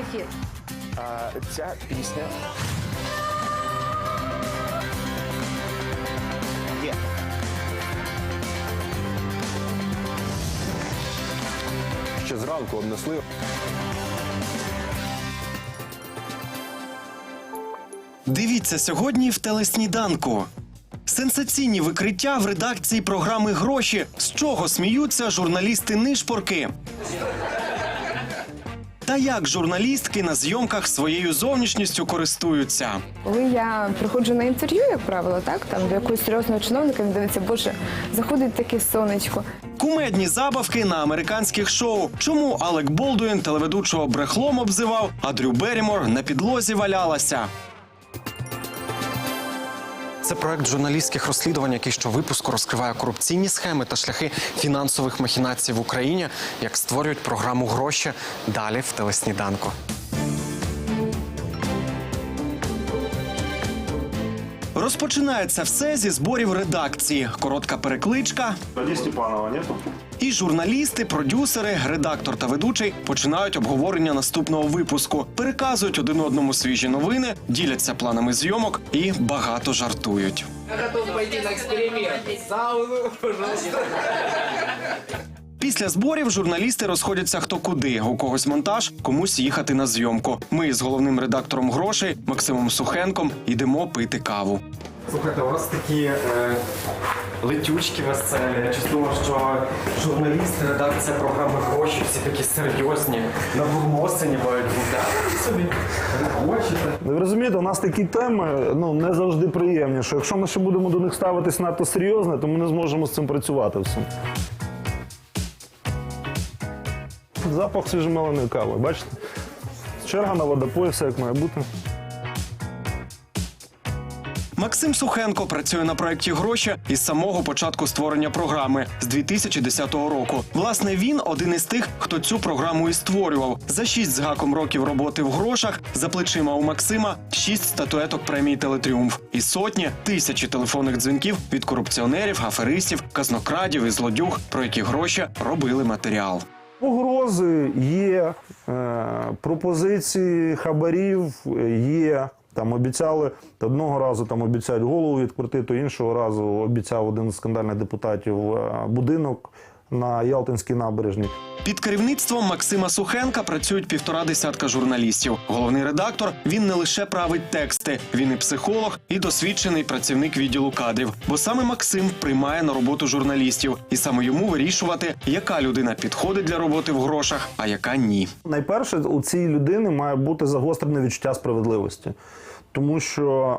ефір. А, ця пісня. Є. Ще зранку обнесли. Дивіться сьогодні в телесніданку. Сенсаційні викриття в редакції програми Гроші. З чого сміються журналісти нишпорки. Та як журналістки на зйомках своєю зовнішністю користуються. Коли я приходжу на інтерв'ю, як правило, так там до якогось серйозного чиновника він дивиться, боже, заходить таке сонечко. Кумедні забавки на американських шоу. Чому Алек Болдуін телеведучого брехлом обзивав, а Дрю Берімор на підлозі валялася. Це проект журналістських розслідувань, який щовипуску розкриває корупційні схеми та шляхи фінансових махінацій в Україні, як створюють програму гроші далі в телесніданку. Розпочинається все зі зборів редакції. Коротка перекличка, Ради Степанова нету? І журналісти, продюсери, редактор та ведучий починають обговорення наступного випуску, переказують один одному свіжі новини, діляться планами зйомок і багато жартують. Я готов пойти на. Сауну, пожалуйста. Після зборів журналісти розходяться хто куди. У когось монтаж, комусь їхати на зйомку. Ми з головним редактором грошей Максимом Сухенком йдемо пити каву. Слухайте, у вас такі е, летючки веселі. Я чув, що журналісти, редакція програми гроші, всі такі серйозні, на бурмосині мають бути. А ви собі хочете. Ви розумієте, у нас такі теми ну, не завжди приємні, що якщо ми ще будемо до них ставитись надто серйозно, то ми не зможемо з цим працювати всім. Запах свіжомеленої кави, бачите? Черга на водопой, все як має бути. Максим Сухенко працює на проєкті гроші із самого початку створення програми з 2010 року. Власне, він один із тих, хто цю програму і створював. За шість з гаком років роботи в грошах за плечима у Максима шість статуеток премії Телетріумф і сотні тисячі телефонних дзвінків від корупціонерів, аферистів, казнокрадів і злодюг, про які гроші робили матеріал. Погрози є, е, пропозиції хабарів є. Там обіцяли одного разу там обіцяють голову відкрити, то іншого разу обіцяв один з скандальних депутатів е, будинок на Ялтинській набережній. Під керівництвом Максима Сухенка працюють півтора десятка журналістів. Головний редактор він не лише править тексти, він і психолог, і досвідчений працівник відділу кадрів. Бо саме Максим приймає на роботу журналістів, і саме йому вирішувати, яка людина підходить для роботи в грошах, а яка ні. Найперше, у цій людини має бути загострене відчуття справедливості, тому що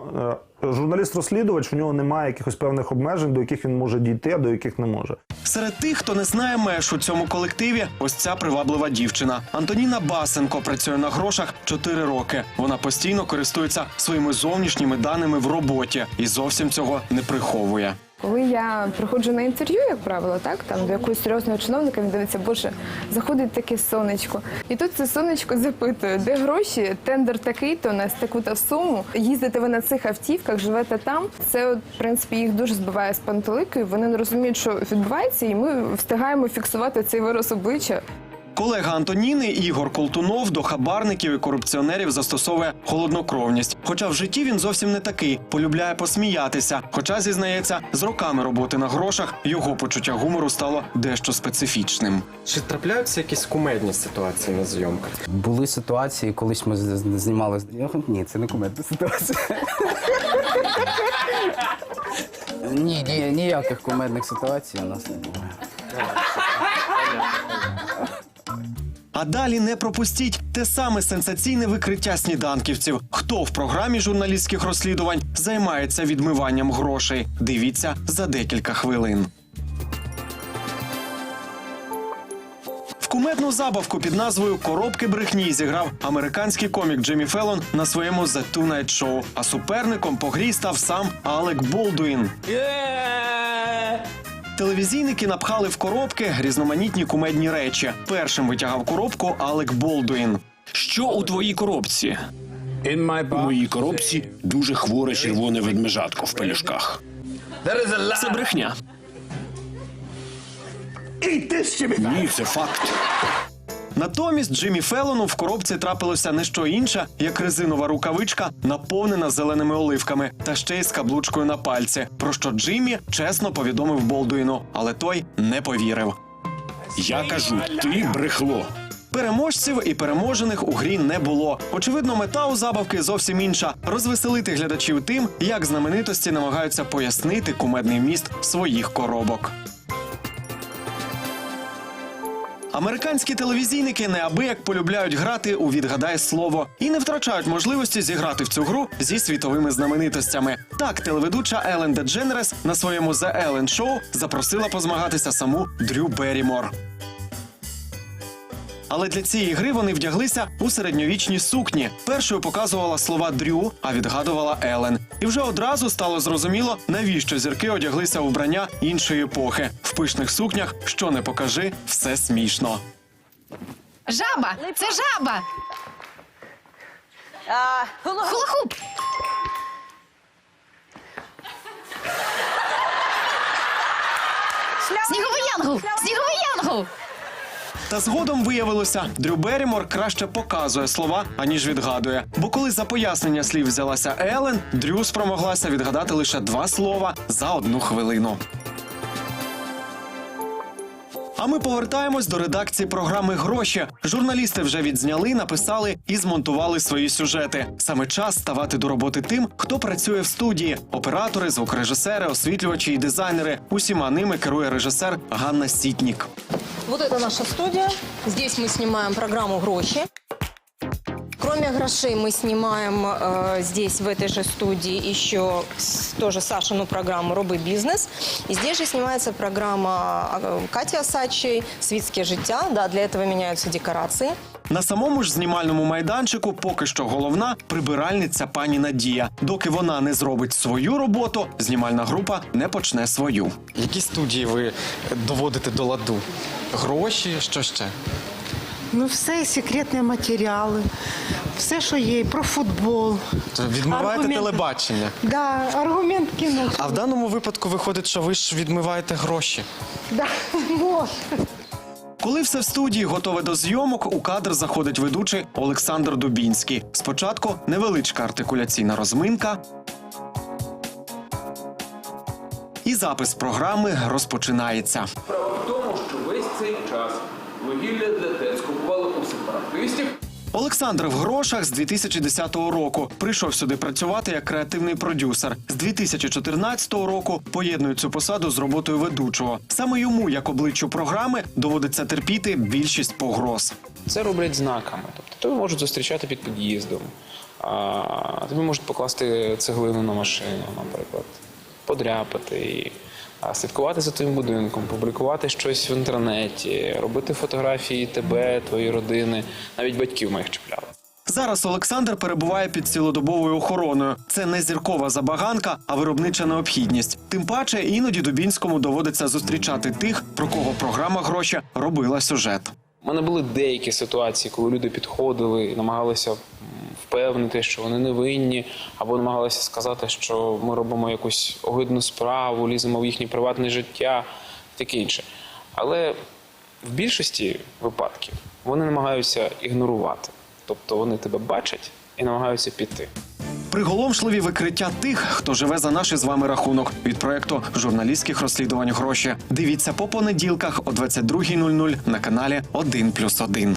е, журналіст-розслідувач у нього немає якихось певних обмежень, до яких він може дійти, а до яких не може. Серед тих, хто не знає меж у цьому колективі, ось ця приваблива дівчина. Антоніна Басенко працює на грошах 4 роки. Вона постійно користується своїми зовнішніми даними в роботі і зовсім цього не приховує. Коли я приходжу на інтерв'ю, як правило, так там до якогось серйозного чиновника він дивиться, боже, заходить таке сонечко. І тут це сонечко запитує, де гроші, тендер такий, то на таку-то суму. Їздите ви на цих автівках, живете там. Це от, в принципі їх дуже збиває з пантелику. Вони не розуміють, що відбувається, і ми встигаємо фіксувати цей вираз обличчя. Колега Антоніни Ігор Колтунов до хабарників і корупціонерів застосовує холоднокровність. Хоча в житті він зовсім не такий, полюбляє посміятися. Хоча зізнається, з роками роботи на грошах його почуття гумору стало дещо специфічним. Чи трапляються якісь кумедні ситуації на зйомках? Були ситуації, колись ми знімали. Ні, це не кумедна ситуація. Ні, ні, ніяких кумедних ситуацій у нас не було. А далі не пропустіть те саме сенсаційне викриття сніданківців. Хто в програмі журналістських розслідувань займається відмиванням грошей? Дивіться за декілька хвилин. Кумедну забавку під назвою Коробки брехні зіграв американський комік Джиммі Феллон на своєму The Two Night Show. А суперником по грі став сам Алек Болдуін. Телевізійники напхали в коробки різноманітні кумедні речі. Першим витягав коробку Алек Болдуін. Що у твоїй коробці? У моїй коробці дуже хворе червоне ведмежатко в пелюшках. Це брехня. Ні, це факт. Натомість Джиммі Феллону в коробці трапилося не що інше, як резинова рукавичка, наповнена зеленими оливками, та ще й з каблучкою на пальці. Про що Джиммі чесно повідомив Болдуїну, але той не повірив. Я кажу, ти брехло. Переможців і переможених у грі не було. Очевидно, мета у забавки зовсім інша розвеселити глядачів тим, як знаменитості намагаються пояснити кумедний міст своїх коробок. Американські телевізійники неабияк полюбляють грати у відгадай слово і не втрачають можливості зіграти в цю гру зі світовими знаменитостями. Так, телеведуча Елен Дедженерес на своєму The Ellen Show запросила позмагатися саму Дрю Беррімор. Але для цієї гри вони вдяглися у середньовічні сукні. Першою показувала слова Дрю, а відгадувала Елен. І вже одразу стало зрозуміло, навіщо зірки одяглися у вбрання іншої епохи. В пишних сукнях, що не покажи, все смішно. Жаба! Це жаба! Хула-хуп! Сніговий янгол! Сніговий янгол! Та згодом виявилося, Дрю Берімор краще показує слова, аніж відгадує. Бо коли за пояснення слів взялася Елен, Дрю спромоглася відгадати лише два слова за одну хвилину. А ми повертаємось до редакції програми Гроші. Журналісти вже відзняли, написали і змонтували свої сюжети. Саме час ставати до роботи тим, хто працює в студії: оператори, звукорежисери, освітлювачі і дизайнери. Усіма ними керує режисер Ганна Сітнік. Вот это наша студия. Здесь мы снимаем программу «Гроши». Кроме грошей мы снимаем э, здесь, в этой же студии, еще с- тоже Сашину программу «Роби бизнес». И здесь же снимается программа э, Кати Осадчей «Світське життя». Да, для этого меняются декорации. На самому ж знімальному майданчику поки що головна прибиральниця пані Надія. Доки вона не зробить свою роботу, знімальна група не почне свою. Які студії ви доводите до ладу? Гроші, що ще? Ну, все секретні матеріали, все, що є, про футбол. То Відмиваєте Аргументи. телебачення. Да, аргумент кіно. А в даному випадку виходить, що ви ж відмиваєте гроші. Да, може. Коли все в студії готове до зйомок, у кадр заходить ведучий Олександр Дубінський. Спочатку невеличка артикуляційна розминка. І запис програми розпочинається. Справа в тому, що весь цей час вугілля для ТЕЦ купували у сепаратистів. Олександр в грошах з 2010 року прийшов сюди працювати як креативний продюсер. З 2014 року поєднує цю посаду з роботою ведучого. Саме йому, як обличчю програми, доводиться терпіти більшість погроз. Це роблять знаками. Тобто тебе можуть зустрічати під під'їздом, а тобі можуть покласти цеглину на машину, наприклад, подряпати її, слідкувати за твоїм будинком, публікувати щось в інтернеті, робити фотографії тебе, твоєї родини, навіть батьків моїх чіпляли. Зараз Олександр перебуває під цілодобовою охороною. Це не зіркова забаганка, а виробнича необхідність. Тим паче іноді Дубінському доводиться зустрічати тих, про кого програма гроші робила сюжет. У мене були деякі ситуації, коли люди підходили і намагалися впевнити, що вони не винні, або намагалися сказати, що ми робимо якусь огидну справу, ліземо в їхнє приватне життя, таке інше. Але в більшості випадків вони намагаються ігнорувати. Тобто вони тебе бачать і намагаються піти. Приголомшливі викриття тих, хто живе за наш із вами рахунок від проекту журналістських розслідувань гроші. Дивіться по понеділках о 22.00 на каналі 1+,1.